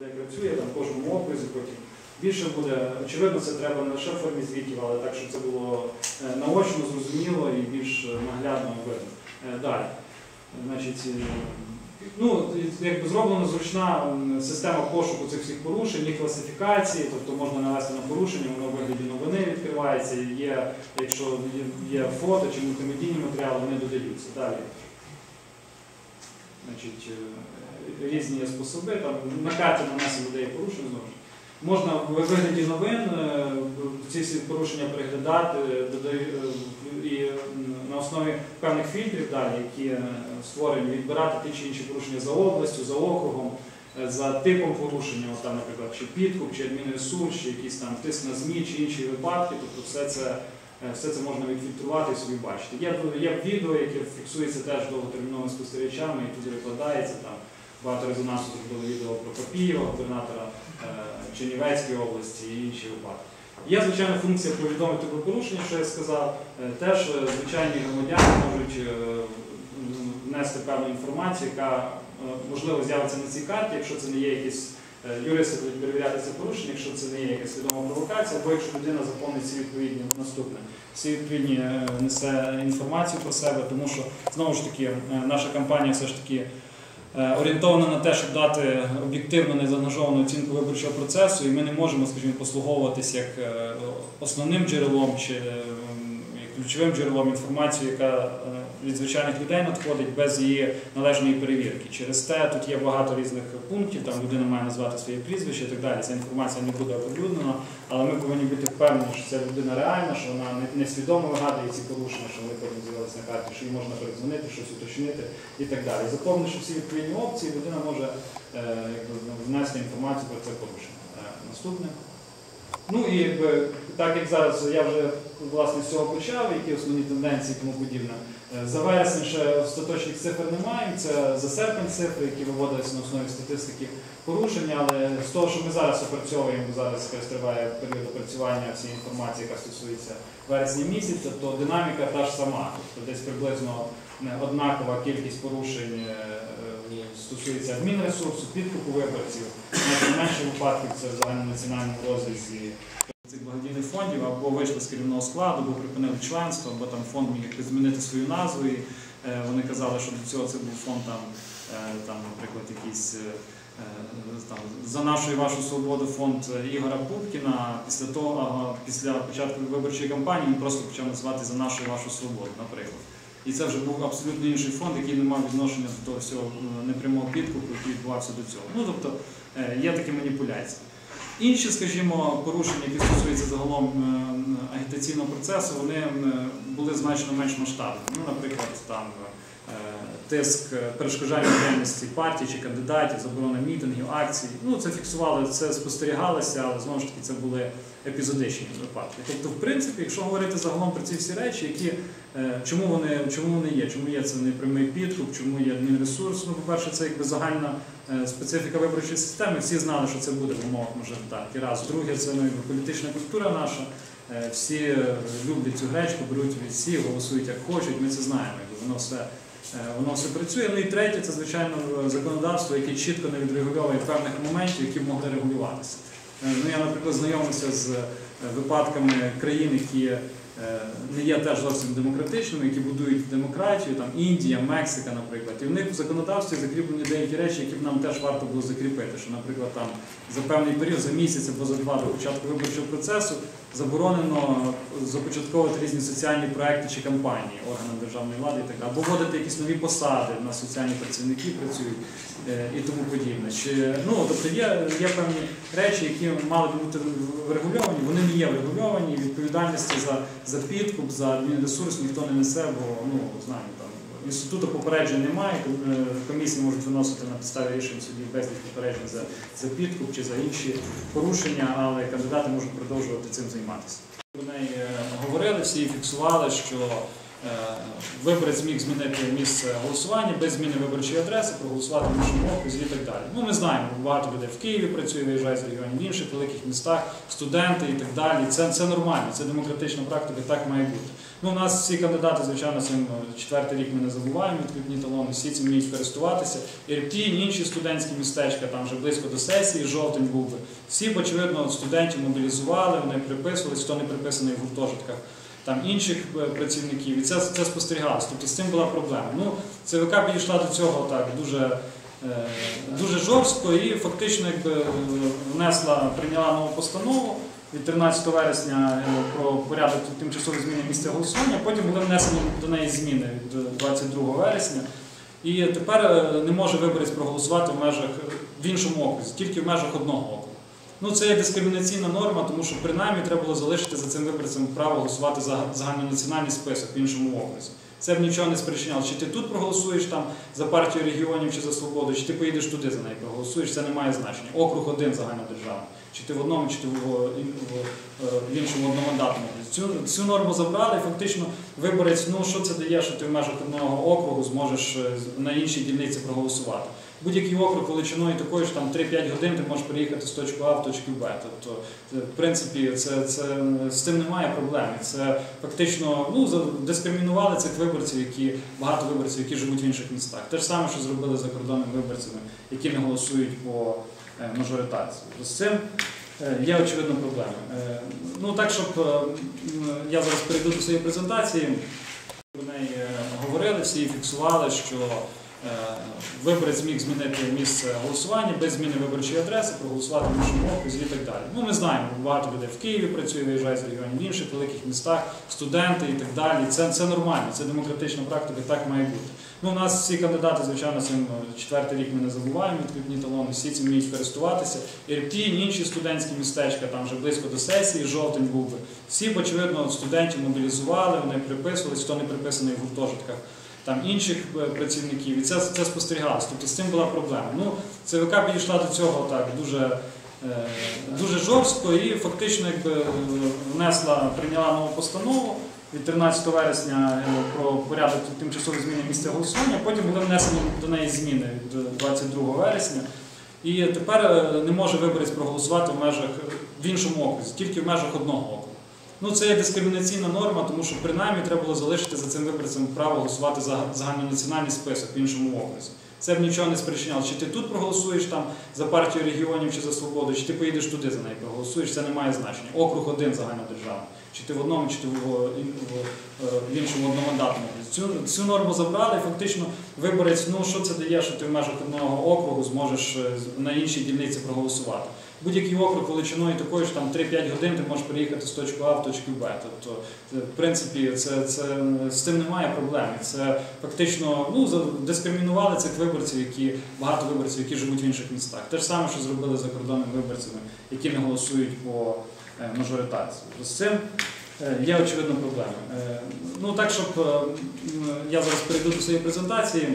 де працює, там кожному окрузі потім. Більше буде, очевидно, це треба не лише в формі звітів, але так, щоб це було е, наочно, зрозуміло і більш наглядно видно. Е, Далі. Значить, е, ну, якби зроблена зручна система пошуку цих всіх порушень, їх класифікації, тобто можна навести на порушення, воно в вигляді новини відкривається, є, якщо є, фото чи мультимедійні матеріали, вони додаються. Далі. Значить, різні способи, там на карті нанесено людей порушень знову. Можна в вигляді новин е, ці всі порушення переглядати додаю- е, і на основі певних фільтрів далі, які е, створені, відбирати ті чи інші порушення за областю, за округом, е, за типом порушення, от там, наприклад, чи підкуп, чи адмінресурс, чи якийсь там тиск на ЗМІ, чи інші випадки. Тобто все це, е, все це можна відфільтрувати і собі бачити. Є, є відео, яке фіксується теж довготерміновими спостерігачами і туди викладається там. Багато резонансу зробили відео про Попієва, губернатора е, Чернівецької області і інші випадки. Є, звичайно, функція повідомити про порушення, що я сказав. Е, Теж е, звичайні громадяни можуть внести певну інформацію, яка можливо з'явиться на цій карті, якщо це не є якісь юристи будуть перевіряти це порушення, якщо це не є якась відома провокація, або якщо людина заповнить всі відповідні наступне, всі відповідні несе інформацію про себе, тому що знову ж таки наша кампанія все ж таки. Е, Орієнтована на те, щоб дати об'єктивну незаангажовану оцінку виборчого процесу, і ми не можемо, скажімо, послуговуватися як е, основним джерелом чи е, ключовим джерелом інформації, яка е, від звичайних людей надходить без її належної перевірки. Через те тут є багато різних пунктів, там людина має назвати своє прізвище і так далі. Ця інформація не буде оприлюднена, але ми повинні бути впевнені, що ця людина реальна, що вона несвідомо вигадує ці порушення, що вони потім з'явилися на карті, що їй можна передзвонити, щось уточнити і так далі. Заповнивши всі відповідні опції, людина може е, внести інформацію про це порушення. Е, Наступне. Ну і якби, так як зараз я вже власне з цього почав, які основні тенденції тому подібне. Е, За вересень ще остаточних цифр немає, це за серпень цифри, які виводилися на основі статистики порушень, але з того, що ми зараз опрацьовуємо, зараз якраз триває період опрацювання всієї інформації, яка стосується вересня місяця, то динаміка та ж сама. Тобто десь приблизно однакова кількість порушень е, е, стосується адмінресурсу, підкупу виборців. Навіть менше випадків це в загальнонаціональному розрізі цих благодійних фондів або вийшли з керівного складу, або припинили членство, або там фонд міг змінити свою назву. І, е, вони казали, що до цього це був фонд там, е, там наприклад, якийсь. е, Там, за нашу і вашу свободу фонд Ігора Пупкіна після того, після початку виборчої кампанії він просто почав називати за нашу і вашу свободу, наприклад. І це вже був абсолютно інший фонд, який не мав відношення до всього непрямого підкупу, який відбувався до цього. Ну тобто є такі маніпуляції. Інші, скажімо, порушення, які стосуються загалом е, агітаційного процесу, вони були значно менш масштабними. Ну, наприклад, там е, тиск е, перешкоджання діяльності партій чи кандидатів, заборона мітингів, акцій. Ну, це фіксували, це спостерігалося, але знову ж таки це були епізодичні випадки. Тобто, в принципі, якщо говорити загалом про ці всі речі, які е, чому вони чому вони є? Чому є це непрямий підкуп, чому є адмінресурс? Ну, по-перше, це якби загальна е, специфіка виборчої системи. Всі знали, що це буде в умовах мажоритарки. Раз. Друге, це ну, політична культура наша. Е, Всі люблять цю гречку, беруть від всіх, голосують як хочуть. Ми це знаємо. Воно все. Воно все працює. Ну і третє, це звичайно законодавство, яке чітко не відрегульовує певних моментів, які б могли регулюватися. Е, Ну, я, наприклад, знайомився з е, випадками країн, які е, не є теж зовсім демократичними, які будують демократію, там Індія, Мексика, наприклад. І в них в законодавстві закріплені деякі речі, які б нам теж варто було закріпити. Що, наприклад, там за певний період, за місяць або за два до початку виборчого процесу заборонено започатковувати різні соціальні проекти чи кампанії органам державної влади і так або вводити якісь нові посади на соціальні працівники працюють е, і тому подібне. Чи, ну, тобто є, є певні речі, які мали б бути врегульовані, вони не є врегульовані, відповідальності за, за підкуп, за адмінресурс ніхто не несе, бо ну, знаємо, інституту попереджень немає, е, комісії можуть виносити на підставі рішень судів безліч попереджень за, за підкуп чи за інші порушення, але кандидати можуть продовжувати цим займатися. Про неї е, говорили всі і фіксували, що е, виборець зміг змінити місце голосування без зміни виборчої адреси, проголосувати в іншому окрузі і так далі. Ну, ми знаємо, багато людей в Києві працює, виїжджає з регіонів в інших великих містах, студенти і так далі. Це, це нормально, це демократична практика, так має бути. Ну, у нас всі кандидати, звичайно, цим е, четвертий рік ми не забуваємо, відкритні талони, всі цим вміють користуватися. Ірпінь, інші студентські містечка, там вже близько до сесії, жовтень був би. Всі, очевидно, студентів мобілізували, вони приписувались, хто не приписаний в гуртожитках там інших е, працівників, і це, це спостерігалось. Тобто з цим була проблема. Ну, ЦВК підійшла до цього так дуже, е, дуже жорстко і фактично якби, внесла, прийняла нову постанову від 13 вересня е, про порядок тимчасової зміни місця голосування. Потім були внесені до неї зміни від 22 вересня. І тепер е, не може виборець проголосувати в межах в іншому окрузі, тільки в межах одного округу. Ну, це є дискримінаційна норма, тому що принаймні треба було залишити за цим виборцем право голосувати за загальнонаціональний список в іншому окрузі. Це б нічого не спричиняло. Чи ти тут проголосуєш там за партію регіонів чи за свободу, чи ти поїдеш туди за неї проголосуєш, це не має значення. Округ один загальнодержавний. Чи ти в одному, чи ти в, в іншому одномандатному. Цю, цю норму забрали, і фактично виборець, ну що це дає, що ти в межах одного округу зможеш е, на іншій дільниці проголосувати. Будь-який округ величиною такою ж там 3-5 годин ти можеш приїхати з точки А в точку Б. Тобто, в принципі, це, це, з цим немає проблем. Це фактично ну, дискримінували цих виборців, які багато виборців, які живуть в інших містах. Те ж саме, що зробили за кордонними виборцями, які не голосують по е, мажоритації. З цим е, є очевидно проблеми. Е, Ну так, щоб я зараз перейду до своєї презентації. Про неї говорили всі фіксували, що виборець зміг змінити місце голосування без зміни виборчої адреси, проголосувати в іншому окрузі і так далі. Ну, ми знаємо, багато людей в Києві працює, виїжджає з регіонів в інших великих містах, студенти і так далі. Це, це нормально, це демократична практика, так має бути. Ну, у нас всі кандидати, звичайно, цим е, четвертий рік ми не забуваємо, відкритні талони, всі цим вміють користуватися. Ірпінь, інші студентські містечка, там вже близько до сесії, жовтень був би. Всі, очевидно, студентів мобілізували, вони приписувались, хто не приписаний в гуртожитках там інших е, працівників, і це, це спостерігалось. Тобто з цим була проблема. Ну, ЦВК підійшла до цього так дуже, е, дуже жорстко і фактично якби, е, внесла, прийняла нову постанову від 13 вересня про порядок тимчасової зміни місця голосування. Потім були внесені до неї зміни від 22 вересня. І тепер не може виборець проголосувати в межах в іншому окрузі, тільки в межах одного. Ну, це є дискримінаційна норма, тому що принаймні треба було залишити за цим виборцем право голосувати за загальнонаціональний список в іншому окрузі. Це б нічого не спричиняло. Чи ти тут проголосуєш там за партію регіонів чи за свободу, чи ти поїдеш туди за неї проголосуєш, це не має значення. Округ один загальнодержавний. Чи ти в одному, чи ти в, в, іншому одномандатному. Цю, цю норму забрали, фактично виборець, ну що це дає, що ти в межах одного округу зможеш е, на іншій дільниці проголосувати. Будь-який округ величиною такою ж там 3-5 годин ти можеш приїхати з точки А в точку Б. Тобто, в принципі, це, це, з цим немає проблем. Це фактично ну, дискримінували цих виборців, які багато виборців, які живуть в інших містах. Те ж саме, що зробили закордонними виборцями, які не голосують по е, мажоритації. Тобто З цим е, є очевидно проблеми. Е, Ну так, щоб я зараз перейду до своєї презентації.